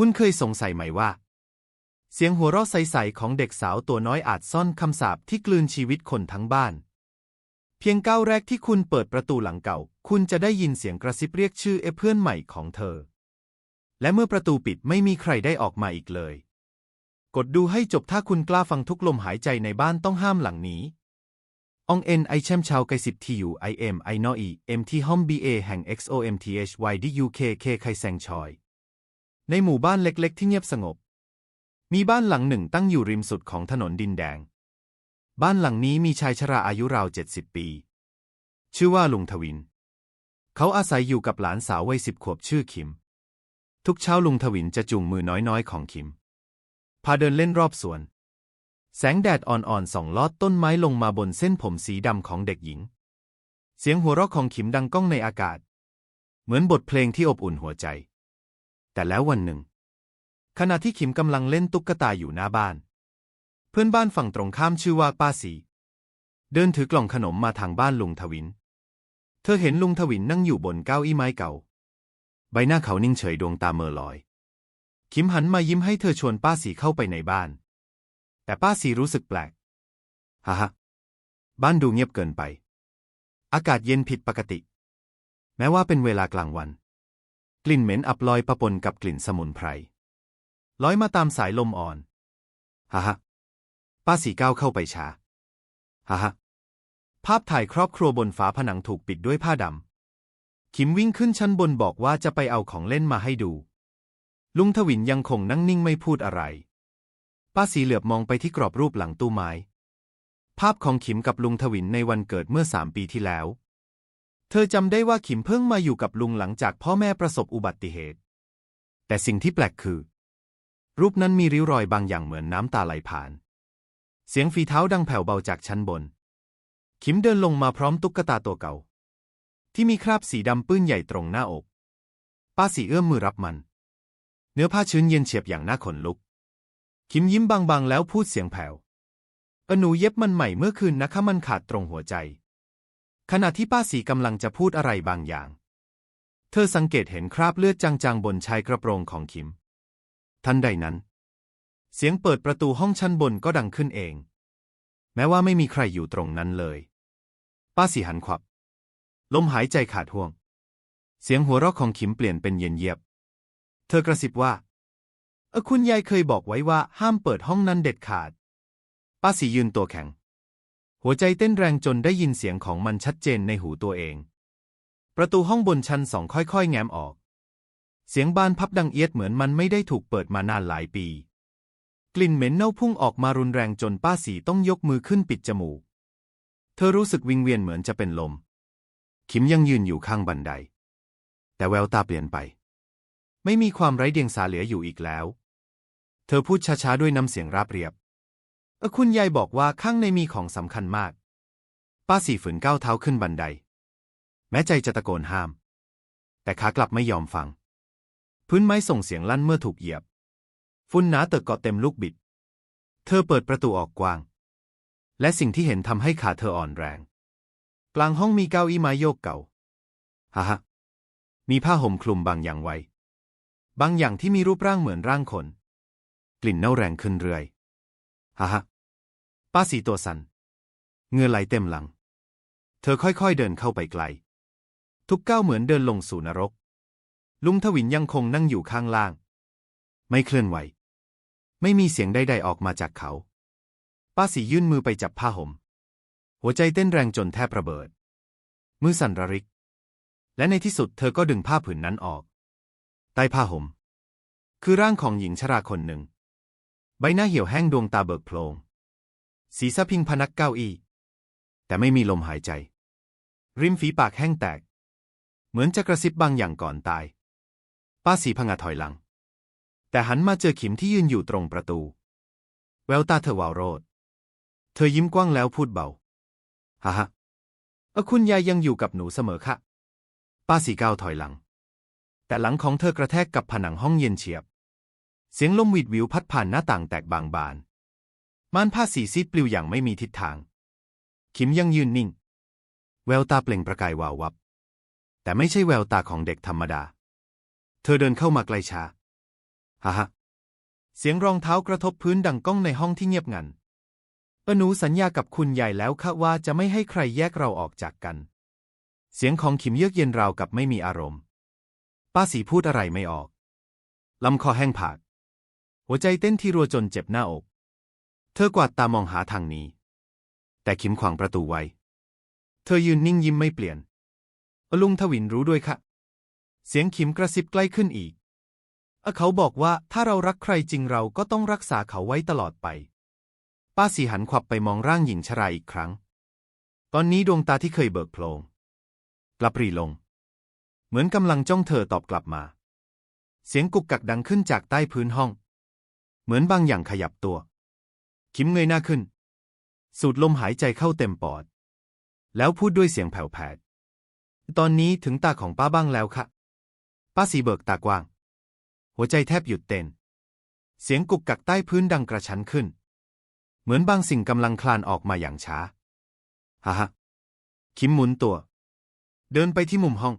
คุณเคยสงสัยไหมว่า เสียงหัวเราะใสๆของเด็กสาวตัวน้อยอาจซ่อนคำสาปที่กลืนชีวิตคนทั้งบ้าน เพียงก้าวแรกที่คุณเปิดประตูหลังเก่า คุณจะได้ยินเสียงกระซิบเรียกชื่อเอเพื่อนใหม่ของเธอ และเมื่อประตูปิดไม่มีใครได้ออกมาอีกเลย กดดูให้จบถ้าคุณกล้าฟังทุกลมหายใจในบ้านต้องห้ามหลังนี้องเอ็นไอแชมชาวไกสิบทีอยู่ไอเอ็มไอนออีเอ็มที่ห้อมบีเอแห่ง XOMTHY ดิยูเคเคไคแซงชอย ในหมู่บ้านเล็กๆ ที่เงียบสงบ มีบ้านหลังหนึ่งตั้งอยู่ริมสุดของถนนดินแดง บ้านหลังนี้มีชายชราอายุราวเจ็ดสิบปี ชื่อว่าลุงทวิน เขาอาศัยอยู่กับหลานสาววัยสิบขวบชื่อคิม ทุกเช้าลุงทวินจะจูงมือน้อยๆ ของคิม พาเดินเล่นรอบสวน แสงแดดอ่อนๆส่องลอดต้นไม้ลงมาบนเส้นผมสีดำของเด็กหญิง เสียงหัวเราะของขิมดังก้องในอากาศ เหมือนบทเพลงที่อบอุ่นหัวใจ แต่แล้ววันหนึ่ง ขณะที่ขิมกำลังเล่นตุ๊กตาอยู่หน้าบ้าน เพื่อนบ้านฝั่งตรงข้ามชื่อว่าป้าสี เดินถือกล่องขนมมาทางบ้านลุงทวิน เธอเห็นลุงทวินนั่งอยู่บนเก้าอี้ไม้เก่า ใบหน้าเขานิ่งเฉยดวงตาเมอลอยขิมหันมายิ้มให้เธอชวนป้าสีเข้าไปในบ้าน แต่ป้าสีรู้สึกแปลกฮ่าฮบ้านดูเงียบเกินไป อากาศเย็นผิดปกติ แม้ว่าเป็นเวลากลางวัน กลิ่นเหม็นอับลอยปะปนกับกลิ่นสมุนไพรลอยมาตามสายลมอ่อนฮ่าฮป้าสีก้าวเข้าไปช้าฮ่าฮภาพถ่ายครอบครัวบนฝาผนังถูกปิดด้วยผ้าดำขิมวิ่งขึ้นชั้นบนบอกว่าจะไปเอาของเล่นมาให้ดู ลุงทวินยังคงนั่งนิ่งไม่พูดอะไร ป้าสีเหลือบมองไปที่กรอบรูปหลังตู้ไม้ ภาพของขิมกับลุงทวินในวันเกิดเมื่อสามปีที่แล้ว เธอจำได้ว่าขิมเพิ่งมาอยู่กับลุงหลังจากพ่อแม่ประสบอุบัติเหตุ แต่สิ่งที่แปลกคือ รูปนั้นมีริ้วรอยบางอย่างเหมือนน้ำตาไหลผ่าน เสียงฝีเท้าดังแผ่วเบาจากชั้นบน ขิมเดินลงมาพร้อมตุ๊กตาตัวเก่า ที่มีคราบสีดำปื้นใหญ่ตรงหน้าอก ป้าสีเอื้อมมือรับมัน เนื้อผ้าชื้นเย็นเฉียบอย่างน่าขนลุก ขิมยิ้มบางๆแล้วพูดเสียงแผ่วอนูเย็บมันใหม่เมื่อคืนนะคะมันขาดตรงหัวใจ ขณะที่ป้าสีกำลังจะพูดอะไรบางอย่าง เธอสังเกตเห็นคราบเลือดจางๆบนชายกระโปรงของขิม ทันใดนั้น เสียงเปิดประตูห้องชั้นบนก็ดังขึ้นเอง แม้ว่าไม่มีใครอยู่ตรงนั้นเลย ป้าสีหันขวับ ลมหายใจขาดห่วง เสียงหัวเราะของขิมเปลี่ยนเป็นเย็นเยียบ เธอกระซิบว่า เออคุณยายเคยบอกไว้ว่าห้ามเปิดห้องนั้นเด็ดขาด ป้าสียืนตัวแข็ง หัวใจเต้นแรงจนได้ยินเสียงของมันชัดเจนในหูตัวเอง ประตูห้องบนชั้นสองค่อยๆ แง้มออก เสียงบานพับดังเอียดเหมือนมันไม่ได้ถูกเปิดมานานหลายปี กลิ่นเหม็นเน่าพุ่งออกมารุนแรงจนป้าสีต้องยกมือขึ้นปิดจมูก เธอรู้สึกวิงเวียนเหมือนจะเป็นลม ขิมยังยืนอยู่ข้างบันได แต่แววตาเปลี่ยนไป ไม่มีความไร้เดียงสาเหลืออยู่อีกแล้ว เธอพูดช้าๆด้วยน้ำเสียงราบเรียบ เออคุณยายบอกว่าข้างในมีของสำคัญมาก ป้าสีฝืนก้าวเท้าขึ้นบันได แม้ใจจะตะโกนห้าม แต่ขากลับไม่ยอมฟัง พื้นไม้ส่งเสียงลั่นเมื่อถูกเหยียบ ฝุ่นหนาเติกเกาะเต็มลูกบิด เธอเปิดประตูออกกว้าง และสิ่งที่เห็นทำให้ขาเธออ่อนแรง กลางห้องมีเก้าอี้ไม้โยกเก่าฮ่าฮมีผ้าห่มคลุมบางอย่างไว้ บางอย่างที่มีรูปร่างเหมือนร่างคน กลิ่นเน่าแรงขึ้นเรื่อย ฮ่าฮ่าป้าสีตัวสัน่นเงื่อไหลเต็มหลัง เธอค่อยๆเดินเข้าไปไกล ทุกก้าวเหมือนเดินลงสู่นรก ลุงทวินยังคงนั่งอยู่ข้างล่าง ไม่เคลื่อนไหว ไม่มีเสียงใดๆออกมาจากเขา ป้าสียื่นมือไปจับผ้าห่ม หัวใจเต้นแรงจนแทบระเบิด มือสั่นระริก และในที่สุดเธอก็ดึงผ้าผืนนั้นออก ใต้ผ้าห่ม คือร่างของหญิงชราคนหนึ่ง ใบหน้าเหี่ยวแห้งดวงตาเบิกโพลงศีรษะพิงพนักเก้าอี้ แต่ไม่มีลมหายใจ ริมฝีปากแห้งแตก เหมือนจะกระซิบบางอย่างก่อนตาย ป้าสีพงาถอยหลัง แต่หันมาเจอขิมที่ยืนอยู่ตรงประตู แววตาเธอวาวโรด เธอยิ้มกว้างแล้วพูดเบาฮ่าฮ่าเออคุณยายยังอยู่กับหนูเสมอค่ะ ป้าสีก้าวถอยหลัง แต่หลังของเธอกระแทกกับผนังห้องเย็นเฉียบ เสียงลมวิดวิวพัดผ่านหน้าต่างแตกบางบาน ม่านผ้าสีซีดปลิวอย่างไม่มีทิศทางขิมยังยืนนิ่ง แววตาเปล่งประกายวาววับ แต่ไม่ใช่แววตาของเด็กธรรมดา เธอเดินเข้ามาไกล้ช้าฮ่าฮเสียงรองเท้ากระทบพื้นดังก้องในห้องที่เงียบงันอนูสัญญากับคุณใหญ่แล้วค่ะว่าจะไม่ให้ใครแยกเราออกจากกัน เสียงของขิมเยือกเย็นราวกับไม่มีอารมณ์ ป้าสีพูดอะไรไม่ออก ลำคอแห้งผาก หัวใจเต้นที่รัวจนเจ็บหน้าอก เธอกวาดตามองหาทางนี้ แต่ขิมขวางประตูไว้ เธอยืนนิ่งยิ้มไม่เปลี่ยน ลุงทวินรู้ด้วยค่ะ เสียงขิมกระซิบใกล้ขึ้นอีกเอ่อเขาบอกว่าถ้าเรารักใครจริงเราก็ต้องรักษาเขาไว้ตลอดไป ป้าสีหันขวับไปมองร่างหญิงชราอีกครั้ง ตอนนี้ดวงตาที่เคยเบิกโพลงกลับรีลง เหมือนกำลังจ้องเธอตอบกลับมา เสียงกุกกักดังขึ้นจากใต้พื้นห้อง เหมือนบางอย่างขยับตัว คิมเงยหน้าขึ้น สูดลมหายใจเข้าเต็มปอด แล้วพูดด้วยเสียงแผ่วแผดตอนนี้ถึงตาของป้าบ้างแล้วค่ะ ป้าสีเบิกตากว้าง หัวใจแทบหยุดเต้น เสียงกุกกักใต้พื้นดังกระชั้นขึ้น เหมือนบางสิ่งกำลังคลานออกมาอย่างช้าฮ่าฮ่าคิมหมุนตัว เดินไปที่มุมห้อง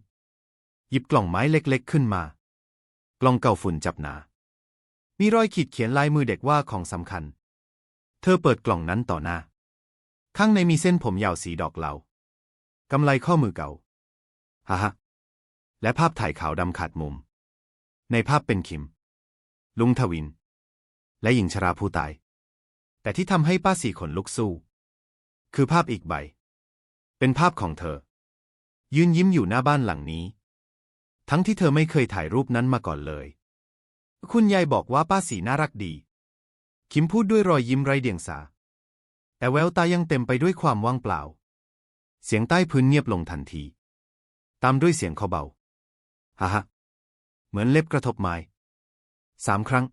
หยิบกล่องไม้เล็กๆขึ้นมา กล่องเก่าฝุ่นจับหนา มีรอยขีดเขียนลายมือเด็กว่าของสำคัญ เธอเปิดกล่องนั้นต่อหน้า ข้างในมีเส้นผมยาวสีดอกเหลากำไลข้อมือเก่าฮ่าฮ่าและภาพถ่ายขาวดำขาดมุม ในภาพเป็นคิม ลุงทวิน และหญิงชราผู้ตาย แต่ที่ทำให้ป้าสีขนลุกสู้ คือภาพอีกใบ เป็นภาพของเธอ ยืนยิ้มอยู่หน้าบ้านหลังนี้ ทั้งที่เธอไม่เคยถ่ายรูปนั้นมาก่อนเลย คุณยายบอกว่าป้าสีน่ารักดี คิมพูดด้วยรอยยิ้มไร้เดียงสา แต่แววตายังเต็มไปด้วยความว่างเปล่า เสียงใต้พื้นเงียบลงทันที ตามด้วยเสียงเขาเบาฮ่าฮ่าเหมือนเล็บกระทบไม้สามครั้ง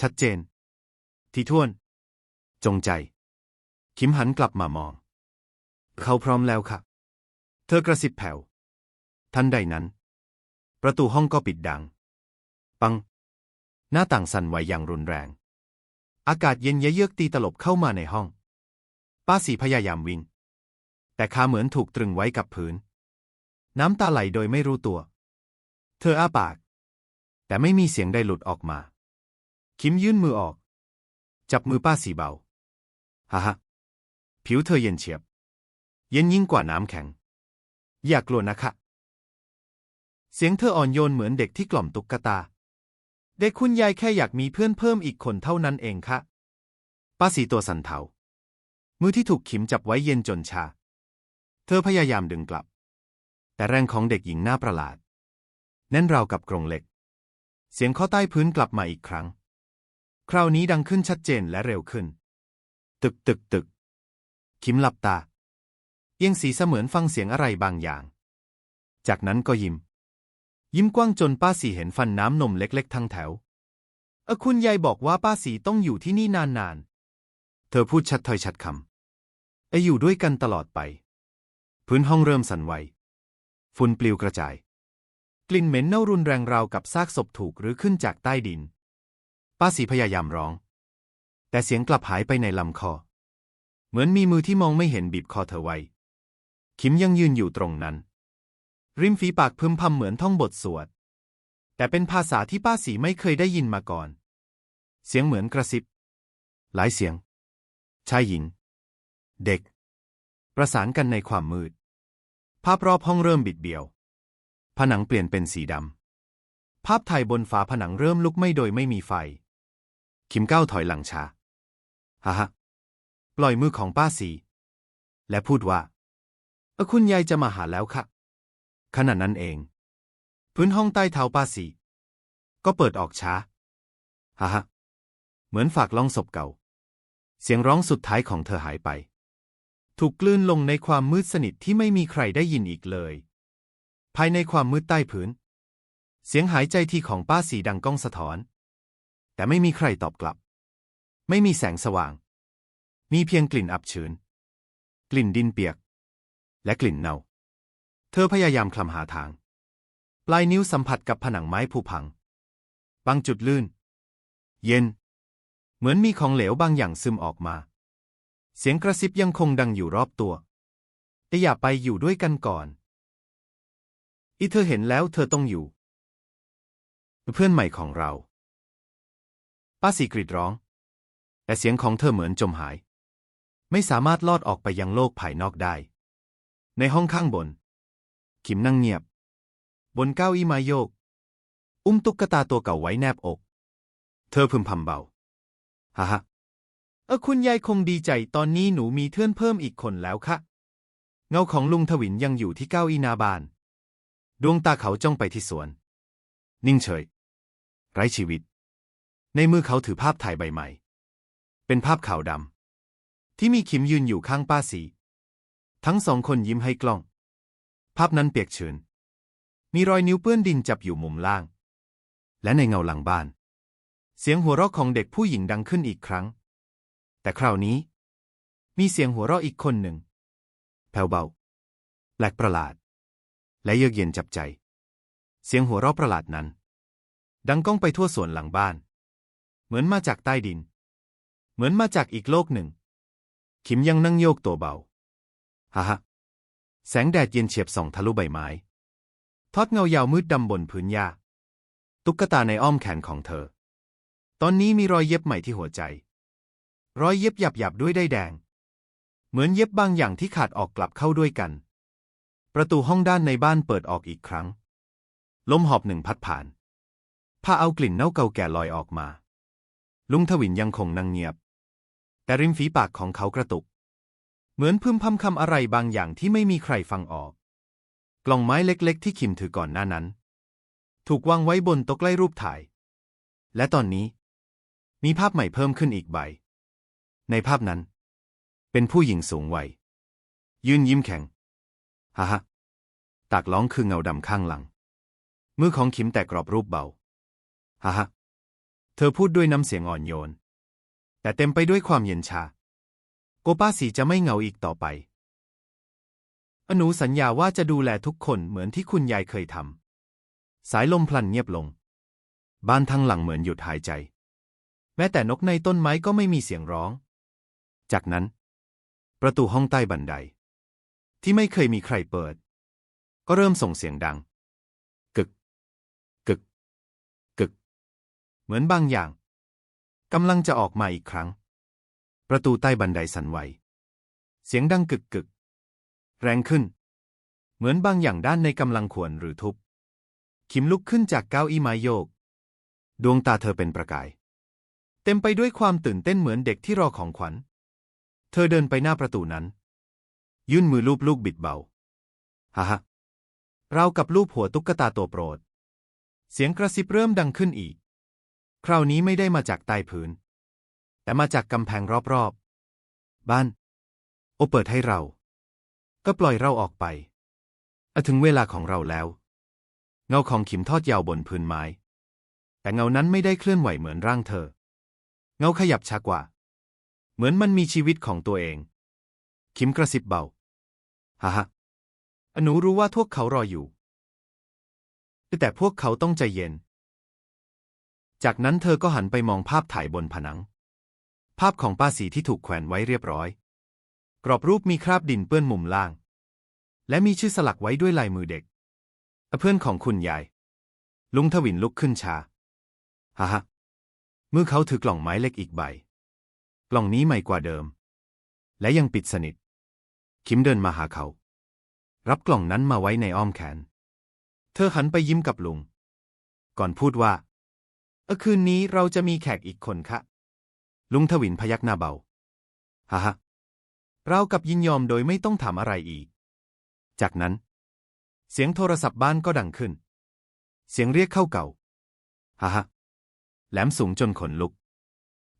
ชัดเจน ที่ท่วน จงใจ คิมหันกลับมามอง เขาพร้อมแล้วค่ะ เธอกระซิบแผ่วทันใดนั้น ประตูห้องก็ปิดดัง ปัง หน้าต่างสั่นไหวอย่างรุนแรง อากาศเย็นเยือกตีตลบเข้ามาในห้อง ป้าสีพยายามวิ่ง แต่ขาเหมือนถูกตรึงไว้กับพื้น น้ำตาไหลโดยไม่รู้ตัว เธออ้าปาก แต่ไม่มีเสียงใดหลุดออกมา คิมยื่นมือออก จับมือป้าสีเบาฮ่าฮ่าผิวเธอเย็นเฉียบ เย็นยิ่งกว่าน้ำแข็ง อย่ากกลัวนะคะ เสียงเธออ่อนโยนเหมือนเด็กที่กล่อมตุ๊กตา เด็กคุณยายแค่อยากมีเพื่อนเพิ่มอีกคนเท่านั้นเองค่ะ ป้าสีตัวสันเทา มือที่ถูกขิมจับไว้เย็นจนชา เธอพยายามดึงกลับ แต่แรงของเด็กหญิงน่าประหลาด แน่นราวกับกรงเหล็ก เสียงข้อใต้พื้นกลับมาอีกครั้ง คราวนี้ดังขึ้นชัดเจนและเร็วขึ้น ตึกตึกตึกคิมหลับตา เอียงสีเสมือนฟังเสียงอะไรบางอย่าง จากนั้นก็ยิ้ม ยิ้มกว้างจนป้าสีเห็นฟันน้ำนมเล็ก ๆ ทั้งแถว เออคุณยายบอกว่าป้าสีต้องอยู่ที่นี่นานๆ เธอพูดชัดถ้อยชัดคำเอออยู่ด้วยกันตลอดไป พื้นห้องเริ่มสั่นไหว ฝุ่นปลิวกระจาย กลิ่นเหม็นเน่ารุนแรงราวกับซากศพถูกหรือขึ้นจากใต้ดิน ป้าสีพยายามร้อง แต่เสียงกลับหายไปในลำคอ เหมือนมีมือที่มองไม่เห็นบีบคอเธอไว้ คิมยังยืนอยู่ตรงนั้น ริมฝีปากพึมพำเหมือนท่องบทสวด แต่เป็นภาษาที่ป้าสีไม่เคยได้ยินมาก่อน เสียงเหมือนกระซิบ หลายเสียง ชายหญิง เด็ก ประสานกันในความมืด ภาพรอบห้องเริ่มบิดเบี้ยว ผนังเปลี่ยนเป็นสีดำ ภาพถ่ายบนฝาผนังเริ่มลุกไม้โดยไม่มีไฟ คิมก้าวถอยหลังช้าฮ่าฮ่าปล่อยมือของป้าสี และพูดว่า เออคุณยายจะมาหาแล้วค่ะ ขณะนั้นเอง พื้นห้องใต้เท้าป้าสี ก็เปิดออกช้าฮ่าฮเหมือนฝากล่องศพเก่า เสียงร้องสุดท้ายของเธอหายไป ถูกกลืนลงในความมืดสนิทที่ไม่มีใครได้ยินอีกเลย ภายในความมืดใต้พื้น เสียงหายใจที่ของป้าสีดังก้องสะท้อน แต่ไม่มีใครตอบกลับ ไม่มีแสงสว่าง มีเพียงกลิ่นอับชื้น กลิ่นดินเปียก และกลิ่นเน่า ธอพยายามคลำหาทาง ปลายนิ้วสัมผัสกับผนังไม้ผุพัง บางจุดลื่น เย็น เหมือนมีของเหลวบางอย่างซึมออกมา เสียงกระซิบยังคงดังอยู่รอบตัว แต่อย่าไปอยู่ด้วยกันก่อน อีเธอเห็นแล้วเธอต้องอยู่ เพื่อนใหม่ของเรา ป้าสีกรีดร้อง แต่เสียงของเธอเหมือนจมหาย ไม่สามารถลอดออกไปยังโลกภายนอกได้ ในห้องข้างบน ขิมนั่งเงียบ บนเก้าอี้ไม้โยก อุ้มตุ๊กตาตัวเก่าไว้แนบอก เธอพึมพำเบาฮ่าฮ่าเออคุณยายคงดีใจตอนนี้หนูมีเพื่อนเพิ่มอีกคนแล้วค่ะ เงาของลุงทวินยังอยู่ที่เก้าอี้นาบาน ดวงตาเขาจ้องไปที่สวน นิ่งเฉย ไร้ชีวิต ในมือเขาถือภาพถ่ายใบใหม่ เป็นภาพขาวดำที่มีขิมยืนอยู่ข้างป้าสี ทั้งสองคนยิ้มให้กล้อง ภาพนั้นเปียกชื้น มีรอยนิ้วเปื้อนดินจับอยู่มุมล่าง และในเงาหลังบ้าน เสียงหัวเราะของเด็กผู้หญิงดังขึ้นอีกครั้ง แต่คราวนี้ มีเสียงหัวเราะอีกคนหนึ่ง แผ่วเบา แปลกประหลาด และเยือกเย็นจับใจ เสียงหัวเราะประหลาดนั้น ดังก้องไปทั่วสวนหลังบ้าน เหมือนมาจากใต้ดิน เหมือนมาจากอีกโลกหนึ่ง ขิมยังนั่งโยกตัวเบา ฮ่าฮ่า แสงแดดเย็นเฉียบส่องทะลุใบไม้ ทอดเงายาวมืดดำบนพื้นหญ้า ตุ๊กตาในอ้อมแขนของเธอ ตอนนี้มีรอยเย็บใหม่ที่หัวใจ รอยเย็บหยับๆด้วยได้แดง เหมือนเย็บบางอย่างที่ขาดออกกลับเข้าด้วยกัน ประตูห้องด้านในบ้านเปิดออกอีกครั้ง ลมหอบหนึ่งพัดผ่านผ้าเอากลิ่นเน่าเก่าแก่ลอยออกมา ลุงทวินยังคงนั่งเงียบ แต่ริมฝีปากของเขากระตุก เหมือนพึมพำคำอะไรบางอย่างที่ไม่มีใครฟังออก กล่องไม้เล็กๆ ที่คิมถือก่อนหน้านั้น ถูกวางไว้บนโต๊ะใกล้รูปถ่าย และตอนนี้ มีภาพใหม่เพิ่มขึ้นอีกใบ ในภาพนั้น เป็นผู้หญิงสูงวัย ยืนยิ้มแข็งฮ่าฮ่าตากล้องคือเงาดำข้างหลัง มือของคิมแตะกรอบรูปเบาฮ่าฮ่าเธอพูดด้วยน้ำเสียงอ่อนโยน แต่เต็มไปด้วยความเย็นชา โกป้าสีจะไม่เหงาอีกต่อไป อนูสัญญาว่าจะดูแลทุกคนเหมือนที่คุณยายเคยทำ สายลมพลันเงียบลง บ้านทั้งหลังเหมือนหยุดหายใจ แม้แต่นกในต้นไม้ก็ไม่มีเสียงร้อง จากนั้น ประตูห้องใต้บันได ที่ไม่เคยมีใครเปิด ก็เริ่มส่งเสียงดัง กึก กึก กึก เหมือนบางอย่างกำลังจะออกมาอีกครั้ง ประตูใต้บันไดสั่นไหว เสียงดังกึกกึก แรงขึ้น เหมือนบางอย่างด้านในกำลังขวนหรือทุบขิมลุกขึ้นจากเก้าอี้ไม้โยก ดวงตาเธอเป็นประกาย เต็มไปด้วยความตื่นเต้นเหมือนเด็กที่รอของขวัญ เธอเดินไปหน้าประตูนั้น ยื่นมือลูบลูกบิดเบาฮ่าฮ่าเรากับลูบหัวตุ๊กตาตัวโปรด เสียงกระซิบเริ่มดังขึ้นอีก คราวนี้ไม่ได้มาจากใต้พื้น แต่มาจากกำแพงรอบๆ บ้าน โอเปิดให้เรา ก็ปล่อยเราออกไปอถึงเวลาของเราแล้ว เงาของขิมทอดยาวบนพื้นไม้ แต่เงานั้นไม่ได้เคลื่อนไหวเหมือนร่างเธอ เงาขยับช้ากว่า เหมือนมันมีชีวิตของตัวเอง ขิมกระซิบเบาฮ่าฮ่าอนูรู้ว่าพวกเขารออยู่ แต่พวกเขาต้องใจเย็น จากนั้นเธอก็หันไปมองภาพถ่ายบนผนัง ภาพของป้าสีที่ถูกแขวนไว้เรียบร้อย กรอบรูปมีคราบดินเปื้อนมุมล่าง และมีชื่อสลักไว้ด้วยลายมือเด็ก เพื่อนของคุณยาย ลุงทวินลุกขึ้นช้าฮ่าฮมือเขาถือกล่องไม้เล็กอีกใบ กล่องนี้ใหม่กว่าเดิม และยังปิดสนิท คิมเดินมาหาเขา รับกล่องนั้นมาไว้ในอ้อมแขน เธอหันไปยิ้มกับลุง ก่อนพูดว่า เออคืนนี้เราจะมีแขกอีกคนคะ ลุงทวินพยักหน้าเบาฮ่าฮ่าเรากับยินยอมโดยไม่ต้องถามอะไรอีก จากนั้น เสียงโทรศัพท์บ้านก็ดังขึ้น เสียงเรียกเข้าเก่าฮ่าฮ่าแหลมสูงจนขนลุก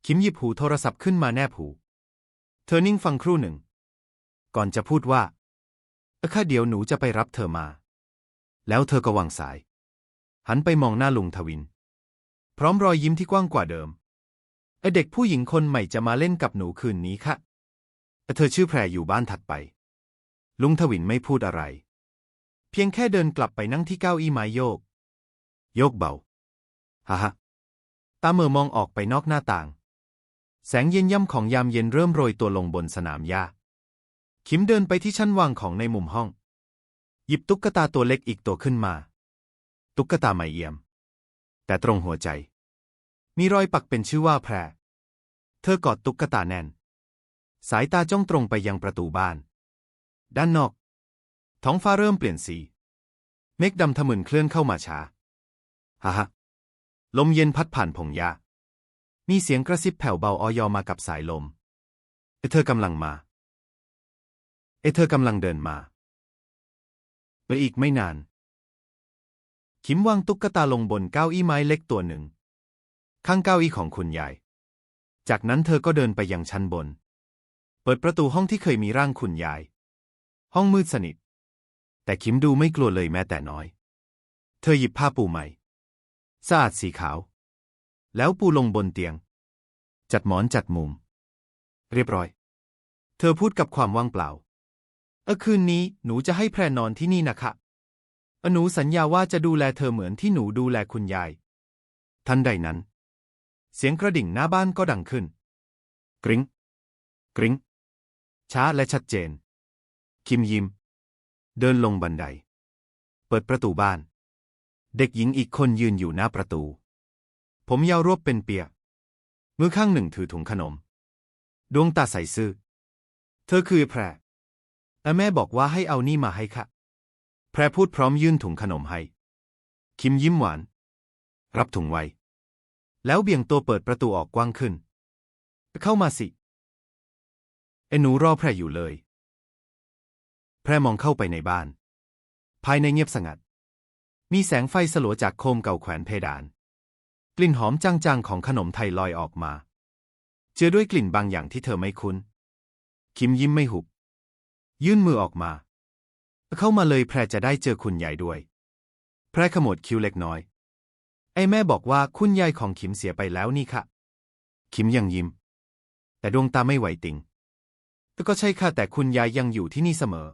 คิมหยิบหูโทรศัพท์ขึ้นมาแนบหู เธอนิ่งฟังครู่หนึ่ง ก่อนจะพูดว่า เออค่ะเดี๋ยวหนูจะไปรับเธอมา แล้วเธอก็วางสาย หันไปมองหน้าลุงทวิน พร้อมรอยยิ้มที่กว้างกว่าเดิม เด็กผู้หญิงคนใหม่จะมาเล่นกับหนูคืนนี้ค่ะเธอชื่อแพรอยู่บ้านถัดไป ลุงทวินไม่พูดอะไร เพียงแค่เดินกลับไปนั่งที่เก้าอี้ไม้โยก โยกเบาฮ่าฮตาเมื่อมองออกไปนอกหน้าต่าง แสงเย็นย่ำของยามเย็นเริ่มโรยตัวลงบนสนามหญ้า คิมเดินไปที่ชั้นวางของในมุมห้อง หยิบตุ๊กตาตัวเล็กอีกตัวขึ้นมา ตุ๊กตาไม่เอี่ยม แต่ตรงหัวใจ มีรอยปักเป็นชื่อว่าแพร ธอกอดตุ๊กตาแน่น สายตาจ้องตรงไปยังประตูบ้าน ด้านนอก ท้องฟ้าเริ่มเปลี่ยนสี เมฆดำทะมึนเคลื่อนเข้ามาช้าฮ่าฮะลมเย็นพัดผ่านพงหญ้ามีเสียงกระซิบแผ่วเบาออยอมากับสายลม เอเธอกำลังมา เอเธอกำลังเดินมาไปอีกไม่นาน คิมวางตุ๊กตาลงบนเก้าอี้ไม้เล็กตัวหนึ่ง ข้างเก้าอี้ของคุณยาย จากนั้นเธอก็เดินไปยังชั้นบน เปิดประตูห้องที่เคยมีร่างคุณยาย ห้องมืดสนิท แต่คิมดูไม่กลัวเลยแม้แต่น้อย เธอหยิบผ้าปูใหม่สะอาดสีขาว แล้วปูลงบนเตียง จัดหมอนจัดมุม เรียบร้อย เธอพูดกับความว่างเปล่า เออคืนนี้หนูจะให้แพรนอนที่นี่นะคะอหนูสัญญาว่าจะดูแลเธอเหมือนที่หนูดูแลคุณยาย ทันใดนั้น เสียงกระดิ่งหน้าบ้านก็ดังขึ้น กริ้งกริ้งช้าและชัดเจน คิมยิม เดินลงบันได เปิดประตูบ้าน เด็กหญิงอีกคนยืนอยู่หน้าประตู ผมยาวรวบเป็นเปียกมือข้างหนึ่งถือถุงขนม ดวงตาใสซื่อ เธอคือแพรและแม่บอกว่าให้เอานี่มาให้ค่ะ แพรพูดพร้อมยื่นถุงขนมให้ คิมยิ้มหวาน รับถุงไว้ แล้วเบี่ยงตัวเปิดประตูออกกว้างขึ้น เข้ามาสิ ไอ้หนูรอแพรอยู่เลย แพรมองเข้าไปในบ้าน ภายในเงียบสงัด มีแสงไฟสลัวจากโคมเก่าแขวนเพดาน กลิ่นหอมจางๆของขนมไทยลอยออกมา เจือด้วยกลิ่นบางอย่างที่เธอไม่คุ้น คิมยิ้มไม่หุบ ยื่นมือออกมา เข้ามาเลยแพรจะได้เจอคุณยายด้วย แพรขมวดคิ้วเล็กน้อย ไอ้แม่บอกว่าคุณยายของคิมเสียไปแล้วนี่ค่ะคิมยังยิ้ม แต่ดวงตาไม่ไหวติงก็ใช่ค่ะแต่คุณยายยังอยู่ที่นี่เสมอ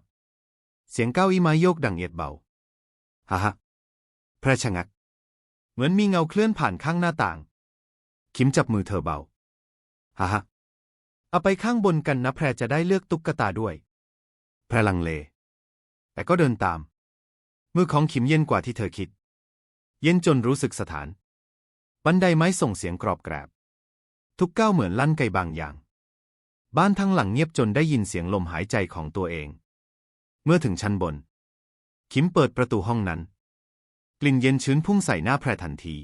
เสียงเก้าอี้ไม้โยกดังเอียดเบาฮ่าฮ่าแพรชะงัก เหมือนมีเงาเคลื่อนผ่านข้างหน้าต่างคิมจับมือเธอเบาฮ่าฮ่าเอาไปข้างบนกันนะแพรจะได้เลือกตุ๊กตาด้วย แพรลังเล แต่ก็เดินตาม มือของขิมเย็นกว่าที่เธอคิด เย็นจนรู้สึกสถาน บันไดไม้ส่งเสียงกรอบแกรบ ทุกก้าวเหมือนลั่นไกบางอย่าง บ้านทั้งหลังเงียบจนได้ยินเสียงลมหายใจของตัวเอง เมื่อถึงชั้นบนขิมเปิดประตูห้องนั้น กลิ่นเย็นชื้นพุ่งใส่หน้าแพรทันที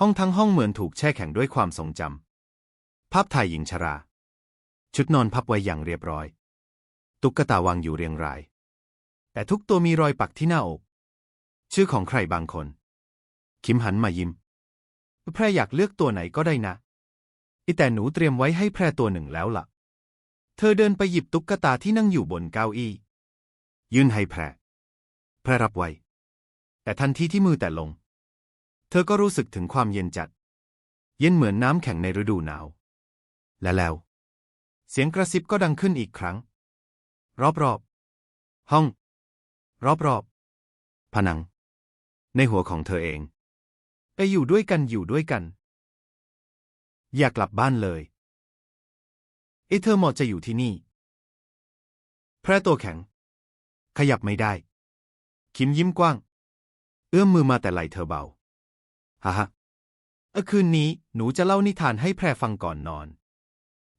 ห้องทั้งห้องเหมือนถูกแช่แข็งด้วยความทรงจำภาพถ่ายหญิงชรา ชุดนอนพับไว้อย่างเรียบร้อย ตุ๊กตาวางอยู่เรียงราย แต่ทุกตัวมีรอยปักที่หน้าอก ชื่อของใครบางคน คิมหันมายิ้ม แพรอยากเลือกตัวไหนก็ได้นะ อีแต่หนูเตรียมไว้ให้แพรตัวหนึ่งแล้วล่ะ เธอเดินไปหยิบตุ๊กตาที่นั่งอยู่บนเก้าอี้ ยื่นให้แพร แพรรับไว้ แต่ทันทีที่มือแต่ลง เธอก็รู้สึกถึงความเย็นจัด เย็นเหมือนน้ำแข็งในฤดูหนาว และแล้ว เสียงกระซิบก็ดังขึ้นอีกครั้ง รอบๆ ห้อง รอบๆ ผนัง ในหัวของเธอเอง ไปอยู่ด้วยกันอยู่ด้วยกัน อยากกลับบ้านเลยเอเธอเหมาะจะอยู่ที่นี่ แพร่ตัวแข็ง ขยับไม่ได้ คิมยิ้มกว้าง เอื้อมมือมาแต่ไหลเธอเบาฮ่าฮ่าเออคืนนี้หนูจะเล่านิทานให้แพรฟังก่อนนอน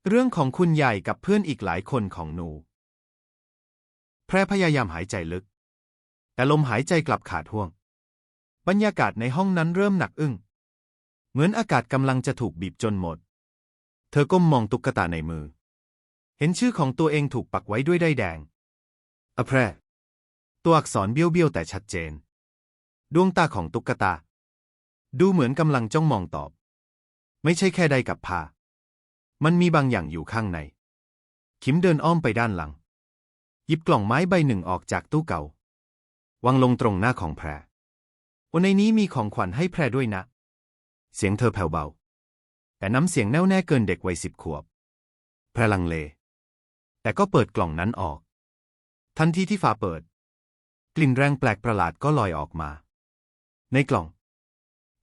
เรื่องของคุณใหญ่กับเพื่อนอีกหลายคนของหนู แพรพยายามหายใจลึก แต่ลมหายใจกลับขาดห่วง บรรยากาศในห้องนั้นเริ่มหนักอึ้ง เหมือนอากาศกำลังจะถูกบีบจนหมด เธอก้มมองตุ๊กตาในมือ เห็นชื่อของตัวเองถูกปักไว้ด้วยได้ายแดงอะแพรตัวอักษรเบี้ยวๆแต่ชัดเจน ดวงตาของตุ๊กตา ดูเหมือนกำลังจ้องมองตอบ ไม่ใช่แค่ได้กับผ้ามันมีบางอย่างอยู่ข้างในคิมเดินอ้อมไปด้านหลัง หยิบกล่องไม้ใบหนึ่งออกจากตู้เก่าวางลงตรงหน้าของแพร วันในนี้มีของขวัญให้แพรด้วยนะ เสียงเธอแผ่วเบา แต่น้ำเสียงแน่วแน่เกินเด็กวัยสิบขวบ แพรลังเล แต่ก็เปิดกล่องนั้นออก ทันทีที่ฝาเปิด กลิ่นแรงแปลกประหลาดก็ลอยออกมา ในกล่อง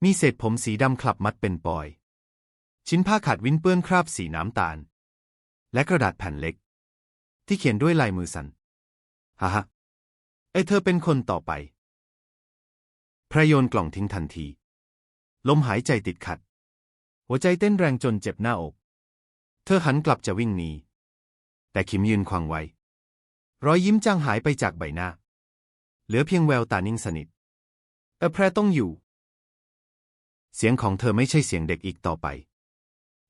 มีเศษผมสีดำคลับมัดเป็นปอย ชิ้นผ้าขาดวินเปื้อนคราบสีน้ำตาล และกระดาษแผ่นเล็ก ที่เขียนด้วยลายมือสันฮ่าฮ่าไอเธอเป็นคนต่อไป พระโยนกล่องทิ้งทันที ลมหายใจติดขัด หัวใจเต้นแรงจนเจ็บหน้าอก เธอหันกลับจะวิ่งหนี แต่คิมยืนขวางไว้ รอยยิ้มจางหายไปจากใบหน้า เหลือเพียงแววตานิ่งสนิทเอแพรต้องอยู่ เสียงของเธอไม่ใช่เสียงเด็กอีกต่อไป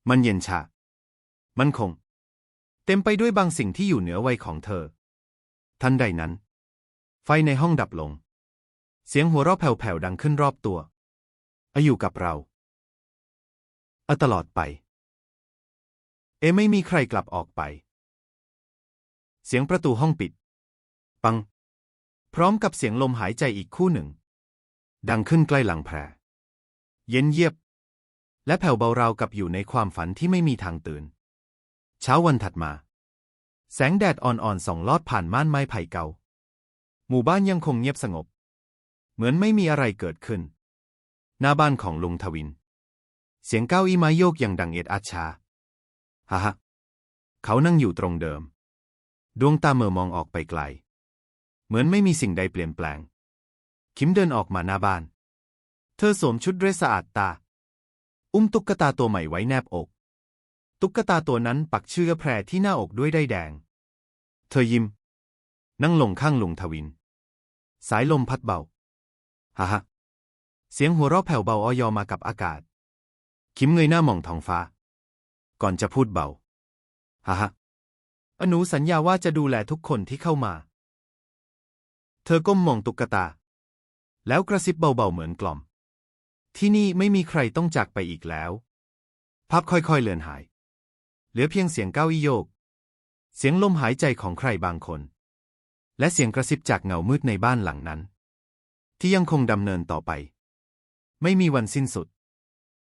มันเย็นชา มันคง เต็มไปด้วยบางสิ่งที่อยู่เหนือวัยของเธอ ทันใดนั้น ไฟในห้องดับลง เสียงหัวเราะแผ่วๆดังขึ้นรอบตัวอะอยู่กับเราอะตลอดไป เอไม่มีใครกลับออกไป เสียงประตูห้องปิด ปัง พร้อมกับเสียงลมหายใจอีกคู่หนึ่ง ดังขึ้นใกล้หลังแพร เย็นเยียบ และแผ่วเบาราวกับอยู่ในความฝันที่ไม่มีทางตื่น เช้าวันถัดมา แสงแดดอ่อนๆส่องลอดผ่านม่านไม้ไผ่เก่า หมู่บ้านยังคงเงียบสงบ เหมือนไม่มีอะไรเกิดขึ้น หน้าบ้านของลุงทวิน เสียงเก้าอี้ไม้โยกอย่างดังเอ็ดอัดชาฮ่าฮะเขานั่งอยู่ตรงเดิม ดวงตาเมื่อมองออกไปไกล เหมือนไม่มีสิ่งใดเปลี่ยนแปลง คิมเดินออกมาหน้าบ้าน เธอสวมชุดเรสสะอาดตา อุ้มตุ๊กตาตัวใหม่ไว้แนบอก ตุ๊กตาตัวนั้นปักเชื่อแพรที่หน้าอกด้วยได้แดง เธอยิ้ม นั่งลงข้างลุงทวิน สายลมพัดเบา ฮ่าฮเสียงหัวเราะแผ่วเบาออยอมากับอากาศ คิมเงยหน้ามองท้องฟ้า ก่อนจะพูดเบาฮ่าฮะอนูสัญญาว่าจะดูแลทุกคนที่เข้ามา เธอก้มมองตุ๊กตา แล้วกระซิบเบาๆเหมือนกล่อม ที่นี่ไม่มีใครต้องจากไปอีกแล้ว ภาพค่อยๆเลือนหาย เหลือเพียงเสียงเก้าอี้โยก เสียงลมหายใจของใครบางคน และเสียงกระซิบจากเงามืดในบ้านหลังนั้น ที่ยังคงดำเนินต่อไป ไม่มีวันสิ้นสุด